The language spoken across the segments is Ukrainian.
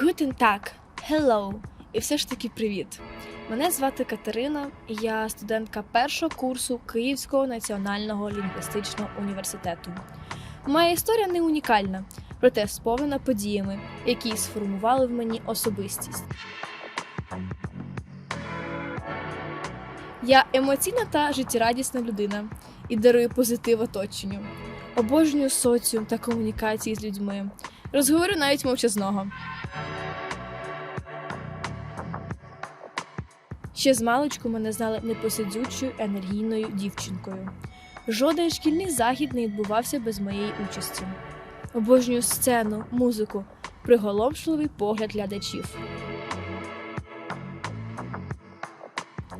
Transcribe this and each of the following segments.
Guten Tag, hello і все ж таки привіт. Мене звати Катерина, і я студентка першого курсу Київського національного лінгвістичного університету. Моя історія не унікальна, проте сповнена подіями, які сформували в мені особистість. Я емоційна та життєрадісна людина і дарую позитив оточенню. Обожнюю соціум та комунікації з людьми. Розговорю навіть мовчазного. Ще з маличку мене знали непосидючою енергійною дівчинкою. Жоден шкільний захід не відбувався без моєї участі. Обожнюю сцену, музику, приголомшливий погляд глядачів.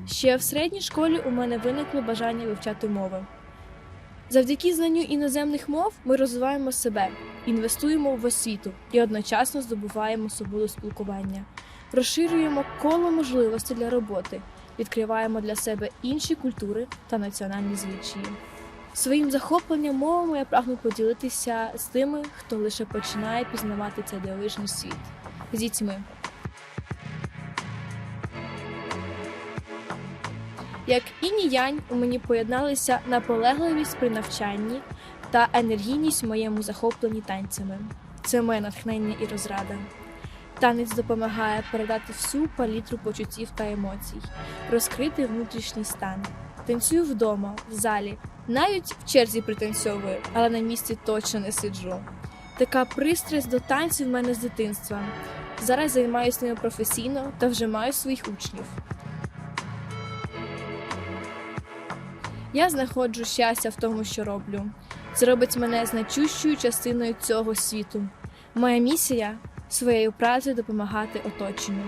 Ще в середній школі у мене виникло бажання вивчати мови. Завдяки знанню іноземних мов ми розвиваємо себе, інвестуємо в освіту і одночасно здобуваємо свободу спілкування, розширюємо коло можливостей для роботи, відкриваємо для себе інші культури та національні звичаї. Своїм захопленням мовами я прагну поділитися з тими, хто лише починає пізнавати цей дивовижний світ з дітьми. Як інь і янь у мені поєдналися наполегливість при навчанні та енергійність в моєму захопленні танцями. Це моє натхнення і розрада. Танець допомагає передати всю палітру почуттів та емоцій, розкрити внутрішній стан. Танцюю вдома, в залі, навіть в черзі пританцьовую, але на місці точно не сиджу. Така пристрасть до танців в мене з дитинства. Зараз займаюся ними професійно та вже маю своїх учнів. Я знаходжу щастя в тому, що роблю. Це робить мене значущою частиною цього світу. Моя місія своєю працею допомагати оточенню.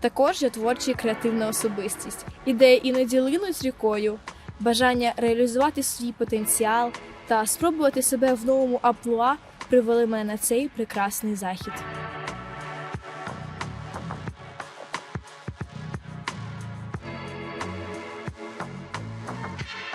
Також я творча і креативна особистість. Ідеї іноді линуть рікою, бажання реалізувати свій потенціал та спробувати себе в новому амплуа привели мене на цей прекрасний захід.